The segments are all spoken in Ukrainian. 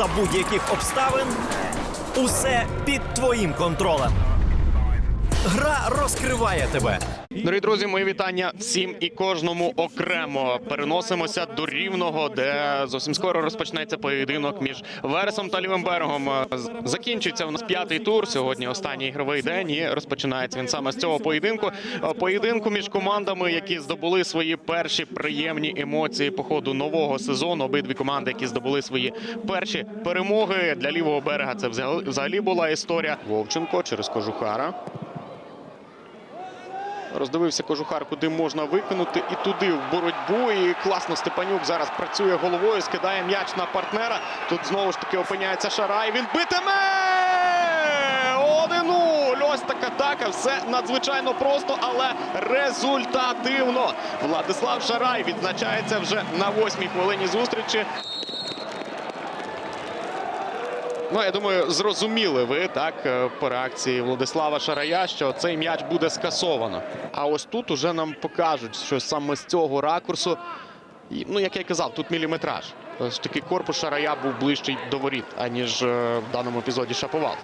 за будь-яких обставин. Усе під твоїм контролем. Гра розкриває тебе. Дорогі друзі, мої вітання всім і кожному окремо. Переносимося до рівного, де зовсім скоро розпочнеться поєдинок між Вересом та Лівим берегом. Закінчується у нас п'ятий тур. Сьогодні останній ігровий день і розпочинається він саме з цього поєдинку. Поєдинку між командами, які здобули свої перші приємні емоції по ходу нового сезону. Обидві команди, які здобули свої перші перемоги для лівого берега. Це взагалі була історія. Вовченко через кожухара. Роздивився кожухар, куди можна викинути, і туди в боротьбу. І класно Степанюк зараз працює головою, скидає м'яч на партнера. Тут знову ж таки опиняється Шарай. Він битиме! 1-0. Ось така атака. Все надзвичайно просто, але результативно. Владислав Шарай відзначається вже на восьмій хвилині зустрічі. Ну, я думаю, зрозуміли ви так е, по реакції Владислава Шарая, що цей м'яч буде скасовано. А ось тут уже нам покажуть, що саме з цього ракурсу, ну як я казав, тут міліметраж. Ось такий корпус Шарая був ближчий до воріт, аніж е, в даному епізоді Шаповал.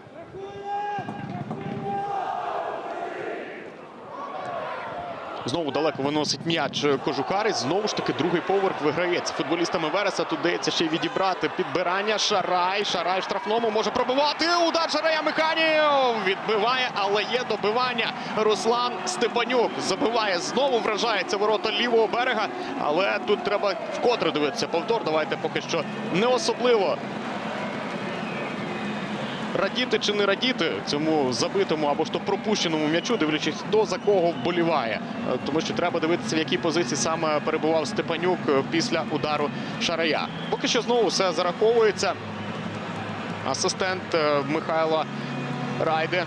Знову далеко виносить м'яч Кожухар. І знову ж таки другий поверх виграється. Футболістами Вереса тут дається ще й відібрати підбирання. Шарай. Шарай в штрафному може пробивати. Удар Шарая Механів відбиває, але є добивання. Руслан Степанюк забиває знову. Вражається ворота лівого берега. Але тут треба вкотре дивитися. Повтор. Давайте поки що не особливо радіти чи не радіти цьому забитому або ж то пропущеному м'ячу, дивлячись, хто за кого вболіває. Е, Тому що треба дивитися, в якій позиції саме перебував Степанюк е, після удару Шарая. Поки що знову все зараховується. Асистент е, Михайла Райде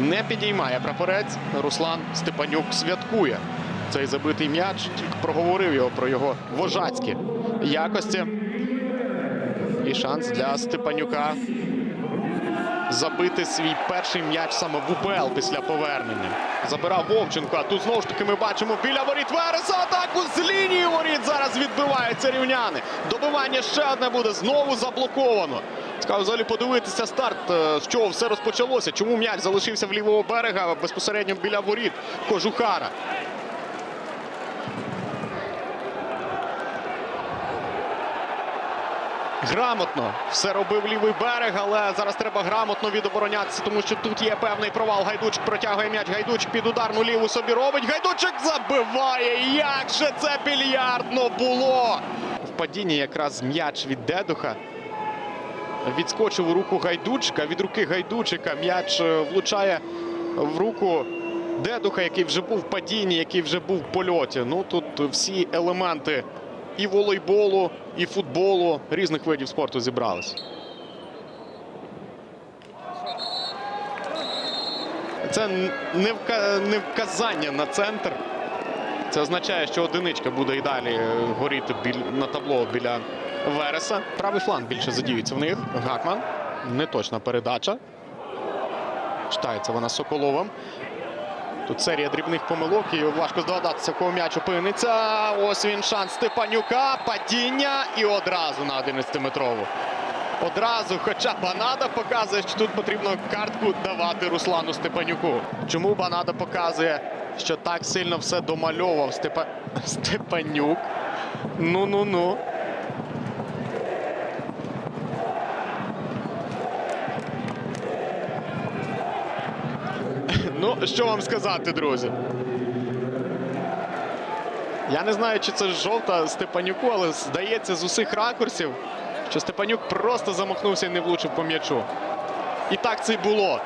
не підіймає прапорець. Руслан Степанюк святкує цей забитий м'яч. Тільки проговорив його про його вожацькі якості. І шанс для Степанюка забити свій перший м'яч саме в УПЛ після повернення. Забирав Вовченко. А тут знову ж таки ми бачимо біля воріт Вереса атаку з лінії воріт. Зараз відбиваються рівняни. Добивання ще одне буде знову заблоковано. Цікаво взагалі подивитися старт, е, з чого все розпочалося. Чому м'яч залишився в лівого берега безпосередньо біля воріт Кожухара. Грамотно все робив лівий берег, але зараз треба грамотно відоборонятися, тому що тут є певний провал. Гайдучик протягує м'яч. Гайдучик під ударну ліву собі робить. Гайдучик забиває. Як же це більярдно було? В падінні якраз м'яч від Дедуха. Відскочив у руку Гайдучика. Від руки Гайдучика м'яч е, влучає в руку Дедуха, який вже був в падінні, який вже був в польоті. Ну тут всі елементи і волейболу, і футболу різних видів спорту зібрались. Це не, вказання на центр. Це означає, що одиничка буде і далі е, горіти на табло біля Вереса. Правий фланг більше задіюється в них. Гакман. Неточна передача. Читається вона Соколовим. Тут серія дрібних помилок і важко здогадатися, кого м'яч опиниться. Ось він шанс Степанюка. Падіння і одразу на 11-метрову. Одразу, хоча Банада показує, що тут потрібно картку давати Руслану Степанюку. Чому Банада показує, що так сильно все домальовував Степа... Степанюк? Ну-ну-ну. Ну, що вам сказати, друзі? Я не знаю, чи це жовта Степанюку, але здається з усіх ракурсів, що Степанюк просто замахнувся і не влучив по м'ячу. І так це й було.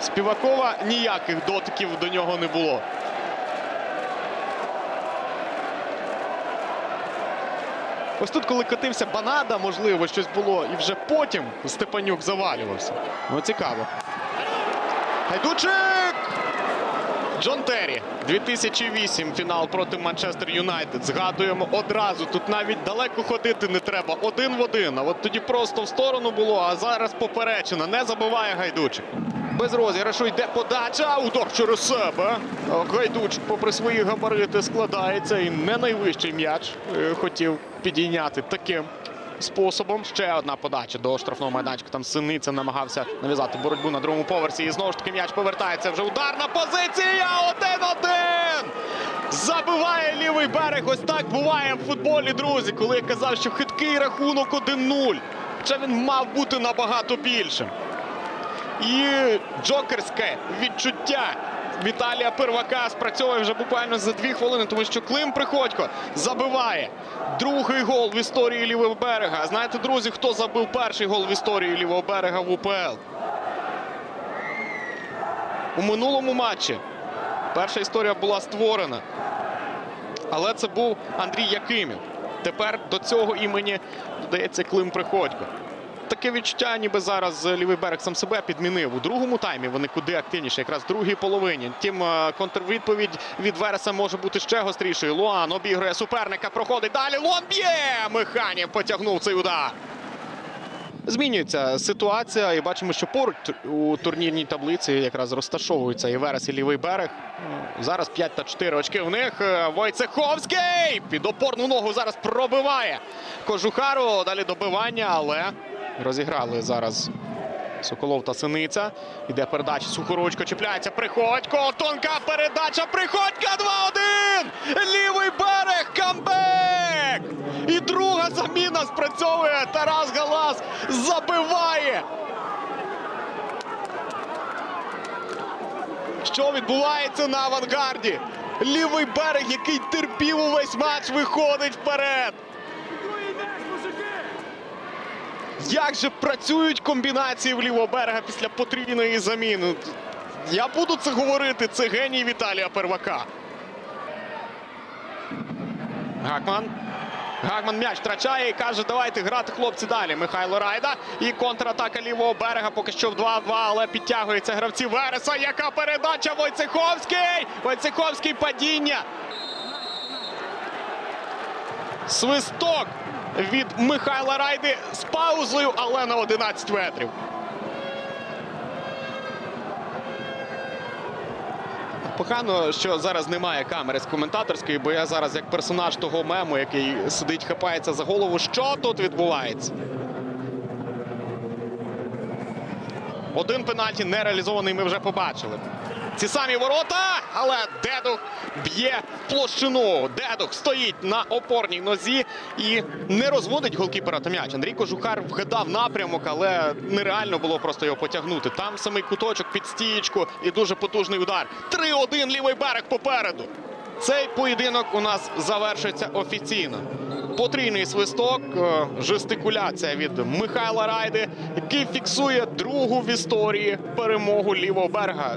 Співакова ніяких дотиків до нього не було. Ось тут, коли катився Банада, можливо, щось було, і вже потім Степанюк завалювався. Ну, цікаво. Гайдучик! Джон Террі, 2008 фінал проти Манчестер Юнайтед. Згадуємо одразу. Тут навіть далеко ходити не треба. Один в один. А от тоді просто в сторону було, а зараз поперечина. Не забиває Гайдучик. Без розіграшу йде подача. Удар через себе. Гайдучик, попри свої габарити, складається. І не найвищий м'яч е, хотів підійняти таким способом. Ще одна подача до штрафного майданчика. Там Синиця намагався нав'язати боротьбу на другому поверсі. І знову ж таки м'яч повертається. Вже ударна позиція. Один-один. Забиває лівий берег. Ось так буває в футболі, друзі. Коли я казав, що хиткий рахунок 1-0. Хоча він мав бути набагато більшим. І джокерське відчуття Віталія Первака спрацьовує вже буквально за дві хвилини, тому що Клим Приходько забиває другий гол в історії лівого берега. Знаєте, друзі, хто забив перший гол в історії лівого берега в УПЛ? У минулому матчі перша історія була створена. Але це був Андрій Якимів. Тепер до цього імені додається Клим Приходько. Таке відчуття, ніби зараз лівий берег сам себе підмінив. У другому таймі вони куди активніше, якраз в другій половині. Тім е, контрвідповідь від Вереса може бути ще гострішою. Луан обігрує суперника, проходить далі. Луан б'є! Механів потягнув цей удар. Змінюється ситуація, і бачимо, що поруч у турнірній таблиці якраз розташовуються і Верес, і лівий берег. Зараз 5 та 4 очки в них. Е, Войцеховський під опорну ногу зараз пробиває Кожухару. Далі добивання, але розіграли зараз Соколов та Синиця. Іде передача. Сухоручко чіпляється. Приходько. Тонка передача. Приходька 2-1. Лівий берег. Камбек. І друга заміна спрацьовує. Тарас Галас забиває. Що відбувається на авангарді? Лівий берег, який терпів увесь матч, виходить вперед. Як же працюють комбінації в лівого берега після потрійної заміни? Я буду це говорити. Це геній Віталія Первака. Гакман. Гакман м'яч втрачає і каже, давайте грати хлопці далі. Михайло Райда. І контратака лівого берега поки що в 2-2, але підтягуються гравці Вереса. Яка передача Войцеховський! Войцеховський падіння. Свисток від Михайла Райди з паузою, але на 11 метрів. Погано, що зараз немає камери з коментаторської, бо я зараз як персонаж того мему, який сидить, хапається за голову. Що тут відбувається? Один пенальті не реалізований, ми вже побачили. Ці самі ворота, але Дедух б'є площину. Дедух стоїть на опорній нозі і не розводить голкіпера та м'яч. Андрій Кожухар вгадав напрямок, але нереально було просто його потягнути. Там самий куточок під стієчку і дуже потужний удар. 3-1 лівий берег попереду. Цей поєдинок у нас завершиться офіційно. Потрійний свисток, е, жестикуляція від Михайла Райди, який фіксує другу в історії перемогу лівого берега.